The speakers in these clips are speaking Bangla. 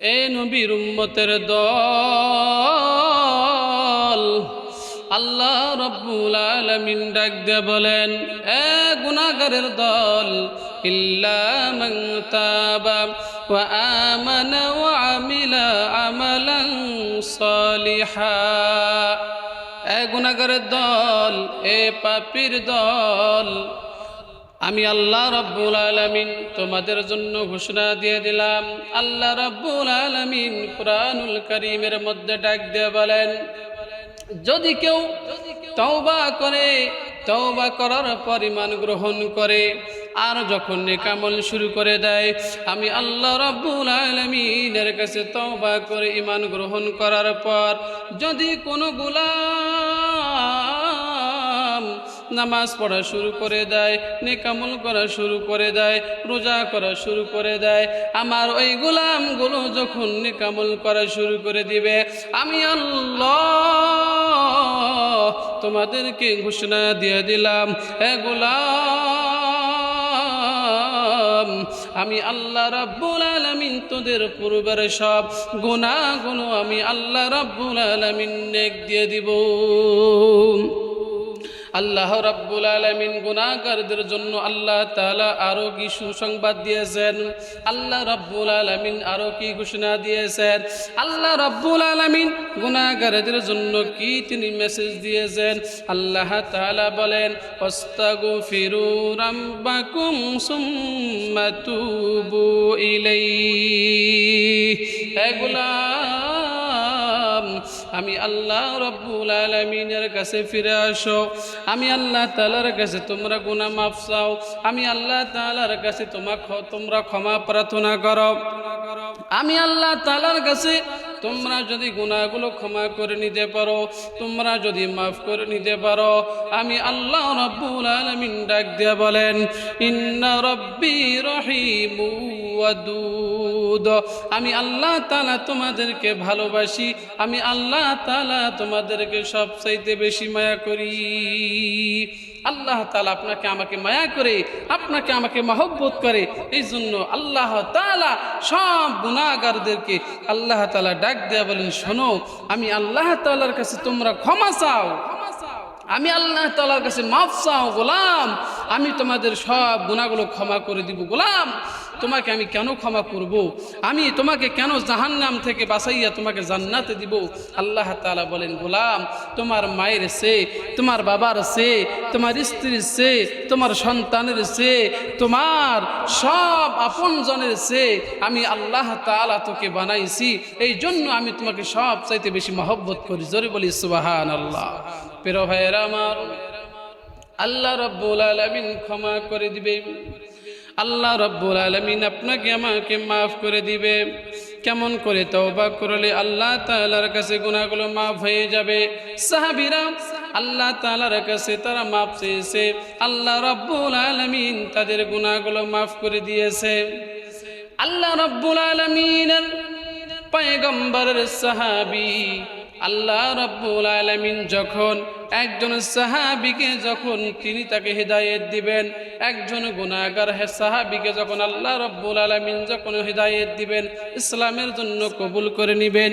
এ নবীর উম্মতের দল। আল্লাহ রব্বুল আলামিন ডাক দিয়ে বলেন, এ গুনাহগারের দল তাবা আমিলা গুনাহগারের দল, এ পাপীর দল আমি আল্লাহ রব্বুল আলমিন তোমাদের জন্য ঘোষণা দিয়ে দিলাম। আল্লাহ রব্বুল আলমিন কুরআনুল করিমের মধ্যে ডাক দিয়ে বলেন, যদি কেউ তওবা করে, তওবা করার পরিমাণ গ্রহণ করে, আর যখন নেকামল শুরু করে দেয়, আমি আল্লাহ রব্বুল আলমিনের কাছে তওবা করে ইমান গ্রহণ করার পর, যদি কোনো গুলাম নামাজ পড়া শুরু করে দেয়, নেকামল করা শুরু করে দেয়, রোজা করা শুরু করে দেয়। আমার ওই গোলামগুলো যখন নেকামল করা শুরু করে দিবে, আমি আল্লাহ তোমাদেরকে ঘোষণা দিয়ে দিলাম এ গোলাম, আমি আল্লাহ রাব্বুল আলামিন তোদের পূর্বের সব গুনাহগুলো আমি আল্লাহ রাব্বুল আলামিন নেক দিয়ে দিব। আল্লাহ রাব্বুল আলামিন গুনাহগারদের জন্য আল্লাহ তাআলা আরও কি সুসংবাদ দিয়েছেন? আল্লাহ রাব্বুল আলামিন আরও কি ঘোষণা দিয়েছেন? আল্লাহ রাব্বুল আলামিন গুনাহগারদের জন্য কি তিনি মেসেজ দিয়েছেন? আল্লাহ তাআলা বলেন ওয়াস্তাগফিরু রাব্বাকুম সুম্মা তুবু ইলাইহি। এগুলা আমি আল্লাহ রব্বুল আলমিনের কাছে ফিরে আসো। আমি আল্লাহ তালার কাছে তোমরা গুণা মাফ চাও। আমি আল্লাহ তালার কাছে তোমা তোমরা ক্ষমা প্রার্থনা করো। আমি আল্লাহ তালার কাছে তোমরা যদি গুণাগুলো ক্ষমা করে নিতে পারো, তোমরা যদি মাফ করে নিতে পারো, আমি আল্লাহ রব্বুল আলমিন ডাক দিয়ে বলেন, ইন্না রব্বি রহিমু ওয়াদুদ আমি আল্লাহ তালা তোমাদেরকে ভালোবাসি, আমি আল্লাহ তালা তোমাদেরকে সবচাইতে বেশি মায়া করি। আল্লাহ তালা আপনাকে আমাকে মায়া করে, আপনাকে আমাকে মহব্বত করে এই জন্য আল্লাহ তালা সব গুণাগারদেরকে আল্লাহ তালা ডাক দেয়া বলেন, শোনো, আমি আল্লাহ তালার কাছে তোমরা ক্ষমা চাও। আমি আল্লাহ তালার কাছে মাফ চাও, গোলাম। আমি তোমাদের সব গুণাগুলো ক্ষমা করে দিব। গোলাম, তোমাকে আমি কেন ক্ষমা করব। আমি তোমাকে কেন জাহান্নাম থেকে বাঁচাইয়া তোমাকে জান্নাতে দিব? আল্লাহ তালা বলেন, গোলাম, তোমার মায়ের সে, তোমার বাবার সে, তোমার স্ত্রীর সে, তোমার সন্তানের সে, তোমার সব আপনজনের সে, আমি আল্লাহ তালা তোকে বানাইছি। এই জন্য আমি তোমাকে সব চাইতে বেশি মহব্বত করি। জোরে বলি সুবাহান আল্লাহ পেরো ভাইয়েরা আমার আল্লাহ রব্বুল আলমিন ক্ষমা করে দিবে। আল্লাহ রব্বুল আলমিন আপনাকে আমাকে মাফ করে দিবে। কেমন করে তওবা করলে আল্লাহ তাআলার কাছে গুনাহগুলো মাফ হয়ে যাবে। সাহাবিরা আল্লাহ তাআলার কাছে তারা মাফ চেয়েছে। আল্লাহ রব্বুল আলমিন তাদের গুনাহগুলো মাফ করে দিয়েছে। আল্লাহ রব্বুল আলমিনের পয়গম্বরের সাহাবি আল্লাহ রব্বুল আলমিন যখন একজন সাহাবিকে যখন তিনি তাকে হৃদায়ত দিবেন, একজন গুণাগার সাহাবিকে যখন আল্লাহ রব্বুল আলমিন যখন হৃদায়ত দিবেন, ইসলামের জন্য কবুল করে নিবেন।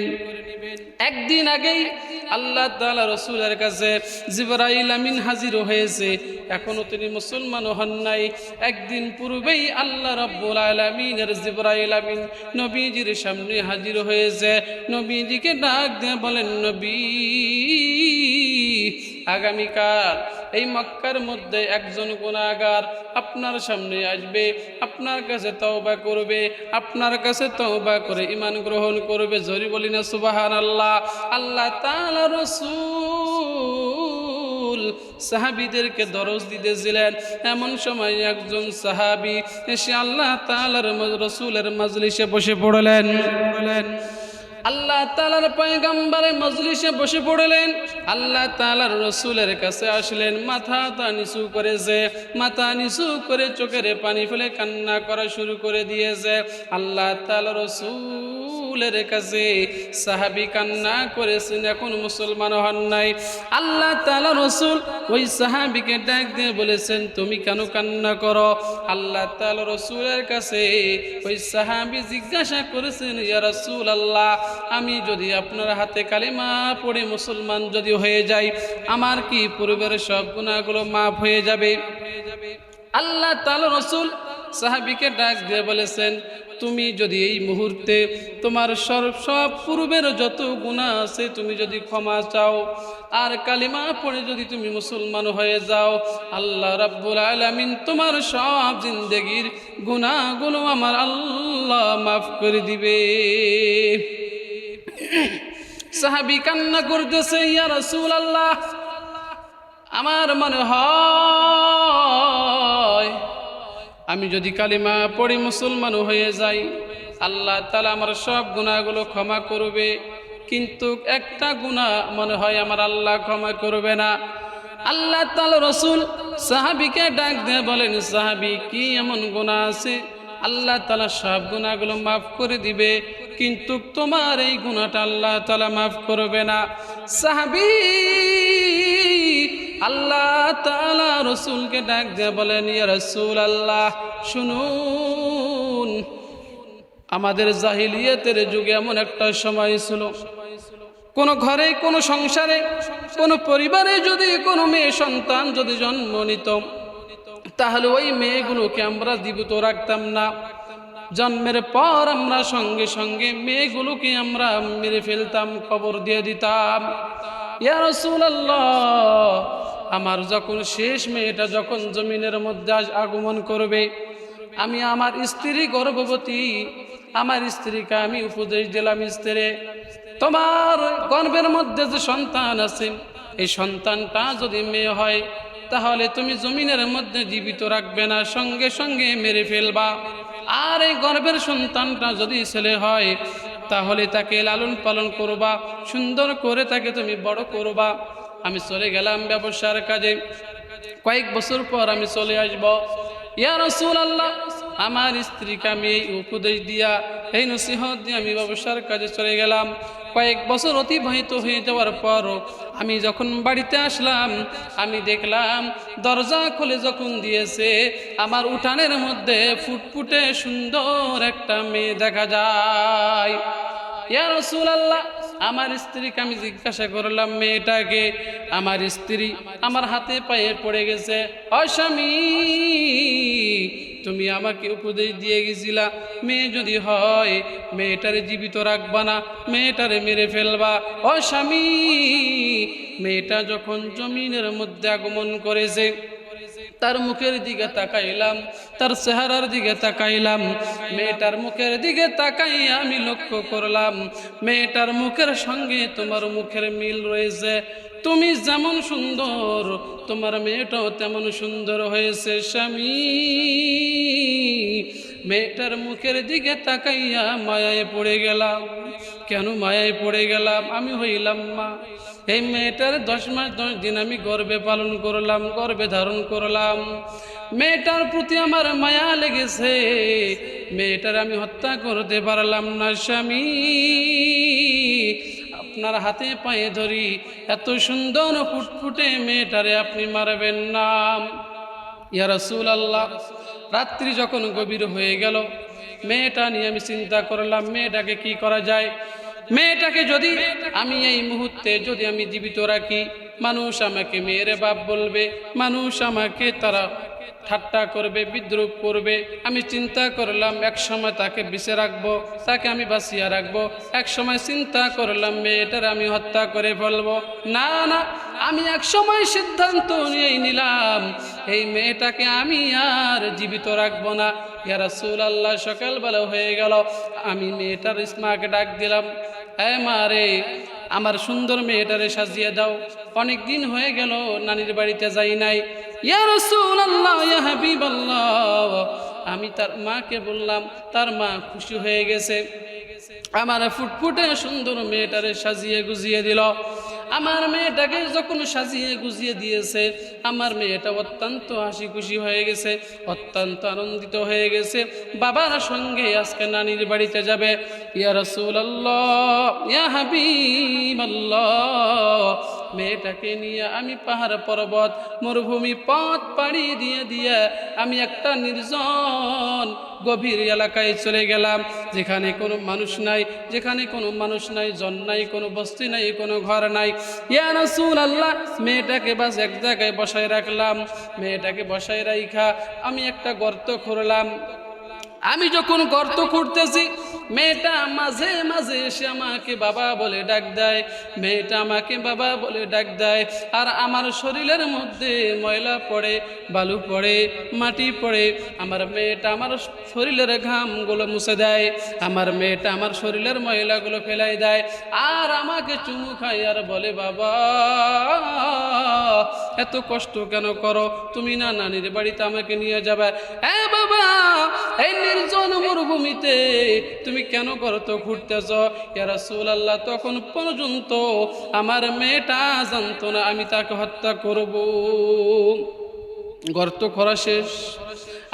একদিন আগেই আল্লাহ তালা রসুলের কাছে জিবরাইল আমিন হাজির হয়েছে। এখনও তিনি মুসলমান হন নাই। একদিন পূর্বেই আল্লাহ রব্বুল আলমিনের জিবরাইল আমিন নবীজির সামনে হাজির হয়েছে। নবীজিকে ডাক দিয়ে বলেন, নবী আগামীকাল। এই মক্কার মধ্যে একজন গুণাগার আপনার সামনে আসবে, আপনার কাছে তওবা করবে, আপনার কাছে তওবা করে ইমান গ্রহণ করবে। জরি বলি না সুবাহান আল্লাহ আল্লাহ তাআলা রসুল সাহাবিদেরকে দরজ দিতেছিলেন। এমন সময় একজন সাহাবি এসে আল্লাহ তালার রসুলের মাজলিসে বসে পড়লেন। আল্লাহ তালার পয়গাম্বারে মজলিসে বসে পড়লেন। আল্লাহ তালার রসুলের কাছে আসলেন মাথা তা নিচু করেছে মাথা নিচু করে চোখের পানি ফেলে কান্না করা শুরু করে দিয়েছে। আল্লাহ তালা রসুল রসুলের কাছে সাহাবি কান্না করেছেন, এখন মুসলমান হন নাই। আল্লাহ তালা রসুল ওই সাহাবিকে ডাক দিয়ে বলেছেন, তুমি কেন কান্না করো? আল্লাহ তালা রসুলের কাছে ওই সাহাবি জিজ্ঞাসা করেছেন, ইয়া রসুল আল্লাহ আমি যদি আপনার হাতে কালিমা পড়ে মুসলমান যদি হয়ে যাই, আমার কি পূর্বের সব গুণাগুলো মাফ হয়ে যাবে? আল্লাহ তালা রসুল সাহাবিকে ডাক দিয়ে বলেছেন, তুমি যদি এই মুহূর্তে তোমার সব সব পূর্বের যত গুণা আছে তুমি যদি ক্ষমা চাও, আর কালিমা পড়ে যদি তুমি মুসলমান হয়ে যাও, আল্লাহ রাব্বুল আলামিন তোমার সব জিন্দগির গুণাগুলো আমার আল্লাহ মাফ করে দিবে। সাহাবি কান্না করতেছে, ইয়া রাসূল আল্লাহ আমার মনে হয় আমি যদি কালিমা পড়ি মুসলমান হয়ে যাই, আল্লাহ তালা আমার সব গুণাগুলো ক্ষমা করবে। কিন্তু একটা গুণা মনে হয় আমার আল্লাহ ক্ষমা করবে না। আল্লাহ তালা রসুল সাহাবিকে ডাক দিয়ে বলেন, সাহাবি, কি এমন গুণা আছে? আল্লাহ তালা সব গুণাগুলো মাফ করে দিবে। কিন্তু তোমার এই গুণাটা আল্লাহ তালা মাফ করবে না। সাহাবি, আল্লাহ তালা রসুলকে ডাক দিয়ে বলেন, ইয়া রসুল আল্লাহ শুনুন, আমাদের জাহিলিয়াতের যুগে এমন একটা সময় ছিল। কোনো ঘরে, কোনো সংসারে, কোনো পরিবারে যদি কোনো মেয়ে সন্তান যদি জন্ম নিত, তাহলে ওই মেয়েগুলোকে আমরা জীবিত রাখতাম না। জন্মের পর আমরা সঙ্গে সঙ্গে মেয়েগুলোকে আমরা মেরে ফেলতাম, কবর দিয়ে দিতাম। আমার যখন শেষ মেয়েটা যখন জমিনের মধ্যে আগমন করবে, আমি আমার স্ত্রী গর্ভবতী, আমার স্ত্রীকে আমি উপদেশ দিলাম স্ত্রী তোমার গর্ভের মধ্যে যে সন্তান আছে, এই সন্তানটা যদি মেয়ে হয়, তাহলে তুমি জমিনের মধ্যে জীবিত রাখবে না, সঙ্গে সঙ্গে মেরে ফেলবা। আর এই গর্বের সন্তানটা যদি ছেলে হয়, তাহলে তাকে লালন পালন করবা, সুন্দর করে তাকে তুমি বড় করবা। আমি চলে গেলাম ব্যবসার কাজে। কয়েক বছর পর আমি চলে আসব। ইয়ার রসুল আল্লাহ আমার স্ত্রীকে আমি এই উপদেশ দিয়া, এই নসিহত দিয়ে আমি ব্যবসার কাজে চলে গেলাম। কয়েক বছর অতিবাহিত হয়ে যাওয়ার পর আমি যখন বাড়িতে আসলাম, আমি দেখলাম দরজা খুলে যখন দিয়েছে, আমার উঠানের মধ্যে ফুটফুটে সুন্দর একটা মেয়ে দেখা যায়। ইয়া রসুল আল্লাহ আমার স্ত্রীকে আমি জিজ্ঞাসা করলাম, মেয়েটাকে? আমার স্ত্রী আমার হাতে পায়ে পড়ে গেছে অস্বামী তুমি আমাকে উপদেশ দিয়ে গেছিলা, মেয়ে যদি হয়, মেয়েটারে জীবিত রাখবা না, মেয়েটারে মেরে ফেলবা। অস্বামী মেয়েটা যখন জমিনের মধ্যে আগমন করেছে তার মুখের দিকে তাকাইলাম, তার চেহারার দিকে তাকাইলাম। মেয়েটার মুখের দিকে তাকাই আমি লক্ষ্য করলাম, মেয়েটার মুখের সঙ্গে তোমার মুখের মিল রয়েছে। তুমি যেমন সুন্দর, তোমার মেয়েটাও তেমন সুন্দর হয়েছে স্বামী। মেয়েটার মুখের দিকে তাকাইয়া মায়ায় পড়ে গেলাম। কেন মায়ায় পড়ে গেলাম? আমি হইলাম মা। এই মেয়েটার দশ মাস দশ দিন আমি গর্বে পালন করলাম, গর্বে ধারণ করলাম। মেয়েটার প্রতি আমার মায়া লেগেছে। মেয়েটার আমি হত্যা করতে পারলাম না, স্বামী। আপনার হাতে পায়ে ধরি, এত সুন্দর ফুটফুটে মেয়েটারে আপনি মারবেন না। ইয়া রাসূল আল্লাহ রাত্রি যখন গভীর হয়ে গেল, মেয়েটা নিয়ে আমি চিন্তা করলাম, মেয়েটাকে কি করা যায়? মেয়েটাকে যদি আমি এই মুহূর্তে যদি আমি জীবিত রাখি, মানুষ আমাকে মেয়েরে বাপ বলবে, মানুষ আমাকে তারা ঠাট্টা করবে, বিদ্রুপ করবে। আমি চিন্তা করলাম, এক সময় তাকে বেঁচে রাখব, তাকে আমি বাঁচিয়ে রাখব। এক সময় চিন্তা করলাম, মেয়েটার আমি হত্যা করে ফেলব। না না, আমি এক সময় সিদ্ধান্ত নিয়ে নিলাম, এই মেয়েটাকে আমি আর জীবিত রাখব না। ইয়া সুল আল্লাহ সকালবেলা হয়ে গেল, আমি মেয়েটার ইসমাকে ডাক দিলাম। হ্যাঁ মা রে, আমার সুন্দর মেয়েটারে সাজিয়ে দাও। অনেক দিন হয়ে গেল, নানির বাড়িতে যাই নাই। আমি তার মাকে বললাম, তার মা খুশি হয়ে গেছে। আমার ফুটফুটে সুন্দর মেয়েটারে সাজিয়ে গুজিয়ে দিল। আমার মেয়েটাকে যখন সাজিয়ে গুজিয়ে দিয়েছে, আমার মেয়েটা অত্যন্ত হাসি খুশি হয়ে গেছে, অত্যন্ত আনন্দিত হয়ে গেছে। বাবার সঙ্গে আজকে নানির বাড়িতে যাবে। ইয়া রসুল আল্লাহ ইয়া হাবিব মেয়েটাকে নিয়ে আমি পাহাড় পর্বত, মরুভূমি, পথ পাড়ি দিয়ে দিয়ে আমি একটা নির্জন গভীর এলাকায় চলে গেলাম। যেখানে কোনো মানুষ নাই, যেখানে কোনো মানুষ নাই, জন নাই, কোনো বস্তি নাই, কোনো ঘর নাই। ইয়া আল্লাহ মেয়েটাকে বাস এক জায়গায় বসায় রাখলাম। মেয়েটাকে বসায় রাইখা আমি একটা গর্ত খুঁড়লাম। আমি যখন গর্ত করতেছি মেয়েটা মাঝে মাঝে এসে আমাকে বাবা বলে ডাক দেয়, মেয়েটা আমাকে বাবা বলে ডাক দেয়, আর আমার শরীরের মধ্যে ময়লা পড়ে, বালু পড়ে, মাটি পড়ে, আমার মেয়েটা আমার শরীরের ঘামগুলো মুছে দেয়, আমার মেয়েটা আমার শরীরের ময়লাগুলো ফেলাই দেয়, আর আমাকে চুমু খায় আর বলে, বাবা, এত কষ্ট কেন করো? তুমি না নানির বাড়িতে আমাকে নিয়ে যাবে। এ বাবা, এই মরুভূমিতে তুমি কেন করতো ঘুরতেছ রাসূল আল্লাহ তখন পর্যন্ত আমার মেয়েটা জানতো না, আমি তাকে হত্যা করব। গর্ত করা শেষ।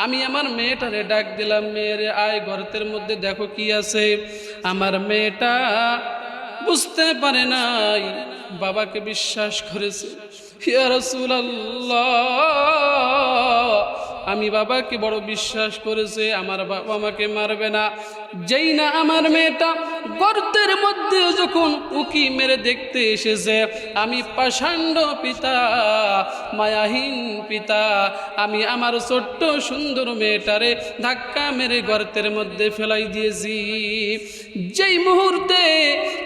আমি আমার মেয়েটারে ডাক দিলাম, মেয়েরে, আয় গর্তের মধ্যে দেখো কি আছে। আমার মেয়েটা বুঝতে পারে নাই, বাবাকে বিশ্বাস করেছে। ইয়া আমি বাবাকে বড় বিশ্বাস করেছে আমার বাবা আমাকে মারবে না। যেই না আমার মেয়েটা গর্তের মধ্যে যখন উকি মেরে দেখতে এসেছে, আমি পাষাণ্ড পিতা, মায়াহীন পিতা, আমি আমার ছোট্ট সুন্দর মেয়েটারে ধাক্কা মেরে গর্তের মধ্যে ফেলাই দিয়েছি। যেই মুহূর্তে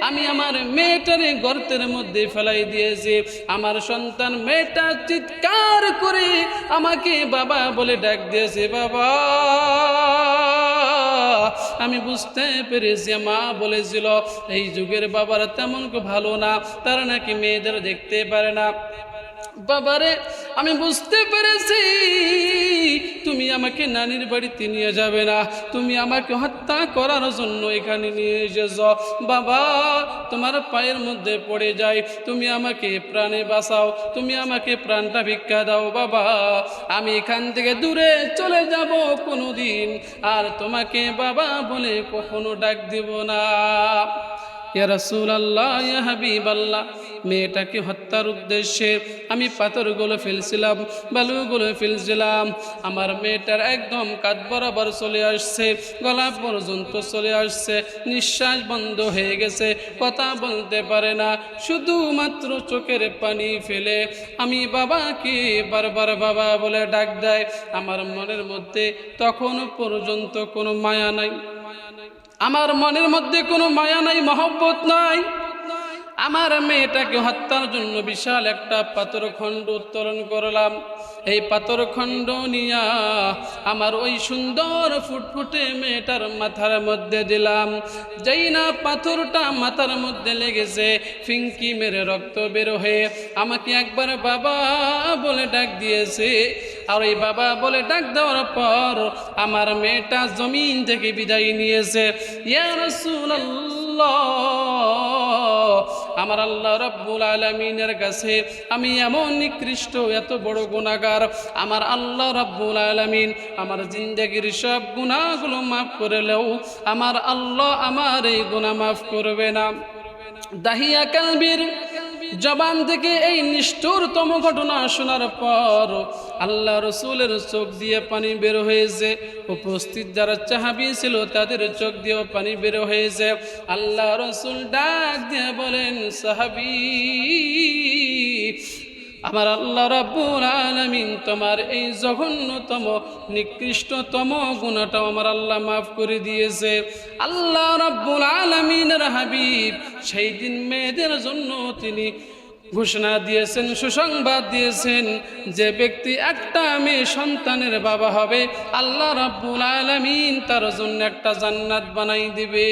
আমি আমার মেয়েটারে গর্তের মধ্যে ফেলাই দিয়েছি, আমার সন্তান মেয়েটা চিৎকার করে আমাকে বাবা বলে ডাক দিয়েছে, বাবা! আমি বুঝতে পেরেছি, মা বলেছিল, এই যুগের বাবার তেমন ভালো না, তারা নাকি মেয়েদের দেখতে পারে না। বাবারে, আমি বুঝতে পেরেছি। তুমি আমাকে নানির বাড়িতে নিয়ে যাবে না। তুমি আমাকে হত্যা করার জন্য এখানে নিয়ে এসেছ। বাবা, তোমার পায়ের মধ্যে পড়ে যাই তুমি আমাকে প্রাণে বাঁচাও। তুমি আমাকে প্রাণটা ভিক্ষা দাও বাবা। আমি এখান থেকে দূরে চলে যাব কোনোদিন। আর তোমাকে বাবা বলে কখনো ডাক দিব না। ইয়া রাসূল আল্লাহ ইয়া হাবিব আল্লাহ মেয়েটাকে হত্যার উদ্দেশ্যে আমি পাথরগুলো ফেলছিলাম, বালুগুলো ফেলছিলাম। আমার মেয়েটার একদম কাত বরাবর চলে আসছে, গলা পর্যন্ত চলে আসছে। নিঃশ্বাস বন্ধ হয়ে গেছে, কথা বলতে পারে না, শুধুমাত্র চোখের পানি ফেলে। আমি বাবাকে বারবার বাবা বলে ডাক দেয়, আমার মনের মধ্যে তখনও পর্যন্ত কোনো মায়া নাই। আমার মনের মধ্যে কোনো মায়া নাই, মহব্বত নাই। আমার মেয়েটাকে হত্যার জন্য বিশাল একটা পাথর খণ্ড উত্তোলন করলাম। এই পাথর খণ্ড নিয়া আমার ওই সুন্দর ফুটফুটে মেয়েটার মাথার মধ্যে দিলাম। যেই না পাথরটা মাথার মধ্যে লেগেছে ফিঙ্কি মেরে রক্ত বের হয়ে আমাকে একবার বাবা বলে ডাক দিয়েছে। আর ওই বাবা বলে ডাক দেওয়ার পর আমার মেয়েটা জমিন থেকে বিদায় নিয়েছে। ইয়া রাসূলুল্লাহ আমার আল্লাহ রব্বুল আলমিনের কাছে আমি এমন নিকৃষ্ট, এত বড় গুণাগার আমার আল্লাহ রব্বুল আলমিন আমার জিন্দগির সব গুণাগুলো মাফ করলেও আমার আল্লাহ আমার এই গুণা মাফ করবে না। দাহিয়া কালবির জবান থেকে এই নিষ্ঠুরতম ঘটনা শোনার পর আল্লাহ রসুলের চোখ দিয়ে পানি বের হয়েছে। উপস্থিত যারা চাহাবি ছিল তাদের চোখ দিয়েও পানি বের হয়েছে। আল্লাহ রসুল ডাক দিয়ে বলেন, সাহাবি আমার আল্লাহ রাব্বুল আলামিন তোমার এই জঘন্যতম, নিকৃষ্টতম গুণাটাও আমার আল্লাহ মাফ করে দিয়েছে। আল্লাহ রাব্বুল আলামিনের হাবিব সেই দিন মেয়েদের জন্য তিনি ঘোষণা দিয়েছেন, সুসংবাদ দিয়েছেন যে ব্যক্তি একটা মেয়ে সন্তানের বাবা হবে, আল্লাহ রাব্বুল আলামিন তার জন্য একটা জান্নাত বানাই দিবে।